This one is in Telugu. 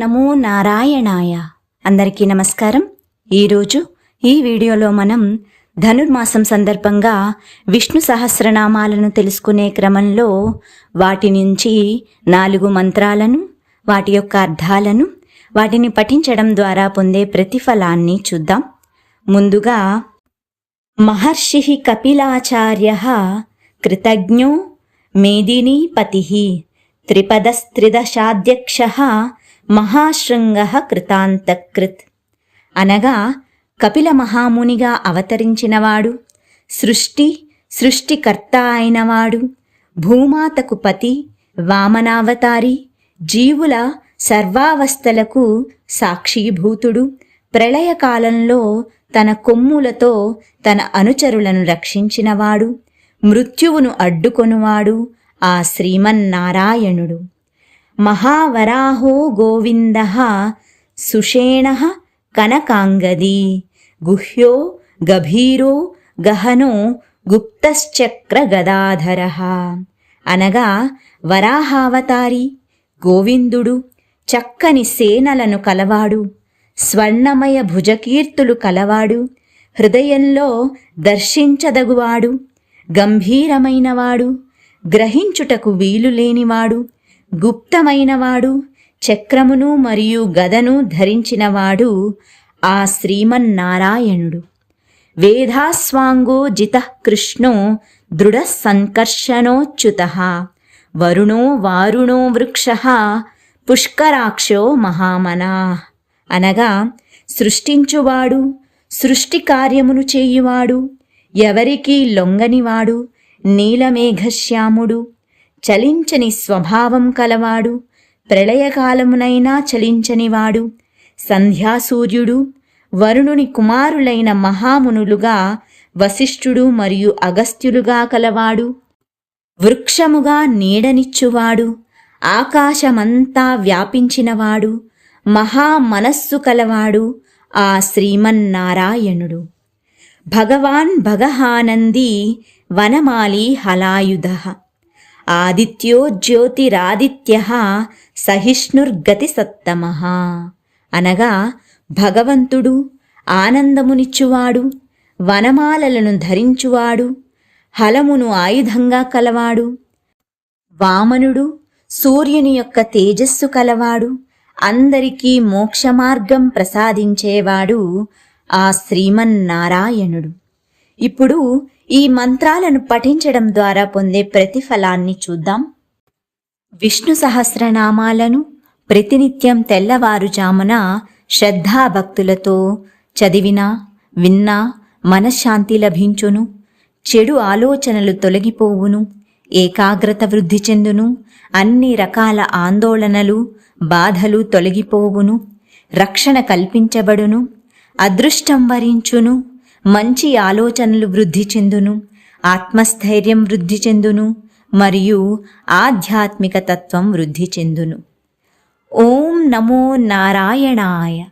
నమో నారాయణాయ. అందరికీ నమస్కారం. ఈరోజు ఈ వీడియోలో మనం ధనుర్మాసం సందర్భంగా విష్ణు సహస్రనామాలను తెలుసుకునే క్రమంలో వాటి నుంచి నాలుగు మంత్రాలను వాటి యొక్క అర్థాలను వాటిని పఠించడం ద్వారా పొందే ప్రతిఫలాన్ని చూద్దాం. ముందుగా మహర్షి కపిలాచార్య కృతజ్ఞో మేదినీపతి త్రిపదస్త్రిదశాధ్యక్ష మహాశృంగ కృతాంతకృత్. అనగా కపిల మహామునిగా అవతరించినవాడు సృష్టి సృష్టికర్త అయినవాడు భూమాతకు పతి వామనావతారి జీవుల సర్వావస్థలకు సాక్షీభూతుడు ప్రళయకాలంలో తన కొమ్ములతో తన అనుచరులను రక్షించినవాడు మృత్యువును అడ్డుకొనువాడు ఆ శ్రీమన్నారాయణుడు. మహావరాహో గోవింద సుషేణ కనకాంగది గుహ్యో గభీరో గహనో గుప్తశ్చక్ర గదాధర అనగా వరాహావతారి గోవిందుడు చక్కని సేనలను కలవాడు స్వర్ణమయ భుజకీర్తులు కలవాడు హృదయంలో దర్శించదగువాడు గంభీరమైనవాడు గ్రహించుటకు వీలు లేనివాడు గుప్తమైనవాడు చక్రమును మరియు గదను ధరించినవాడు ఆ శ్రీమన్నారాయణుడు. వేదాస్వాంగో జిత కృష్ణో దృఢ సంకర్షణోచ్యుత వరుణో వారుణో వృక్ష పుష్కరాక్షో మహామనా. అనగా సృష్టించువాడు సృష్టి కార్యమును చేయువాడు ఎవరికీ లొంగనివాడు నీలమేఘశ్యాముడు చలించని స్వభావం కలవాడు ప్రళయకాలమునైనా చలించనివాడు. సంధ్యాసూర్యుడు వరుణుని కుమారులైన మహామునులుగా వశిష్ఠుడు మరియు అగస్త్యులుగా కలవాడు. వృక్షముగా నీడనిచ్చువాడు ఆకాశమంతా వ్యాపించినవాడు మహామనస్సు కలవాడు ఆ శ్రీమన్నారాయణుడు. భగవాన్ భగహానంది వనమాలి హలాయుధ. ఆదిత్యో జ్యోతిరాదిత్య సహిష్ణుర్గతి సత్తమ అనగా భగవంతుడు ఆనందమునిచ్చువాడు వనమాలలను ధరించువాడు హలమును ఆయుధంగా కలవాడు వామనుడు సూర్యుని యొక్క తేజస్సు కలవాడు అందరికీ మోక్షమార్గం ప్రసాదించేవాడు ఆ శ్రీమన్నారాయణుడు. ఇప్పుడు ఈ మంత్రాలను పఠించడం ద్వారా పొందే ప్రతిఫలాన్ని చూద్దాం. విష్ణు సహస్రనామాలను ప్రతినిత్యం తెల్లవారుజామున శ్రద్ధాభక్తులతో చదివినా విన్నా మనశ్శాంతి లభించును. చెడు ఆలోచనలు తొలగిపోవును. ఏకాగ్రత వృద్ధి చెందును. అన్ని రకాల ఆందోళనలు బాధలు తొలగిపోవును. రక్షణ కల్పించబడును. అదృష్టం వరించును. మంచి ఆలోచనలు వృద్ధి చెందును ఆత్మస్థైర్యం వృద్ధి చెందును మరియు ఆధ్యాత్మిక తత్వం వృద్ధి చెందును. ఓం నమో నారాయణాయ.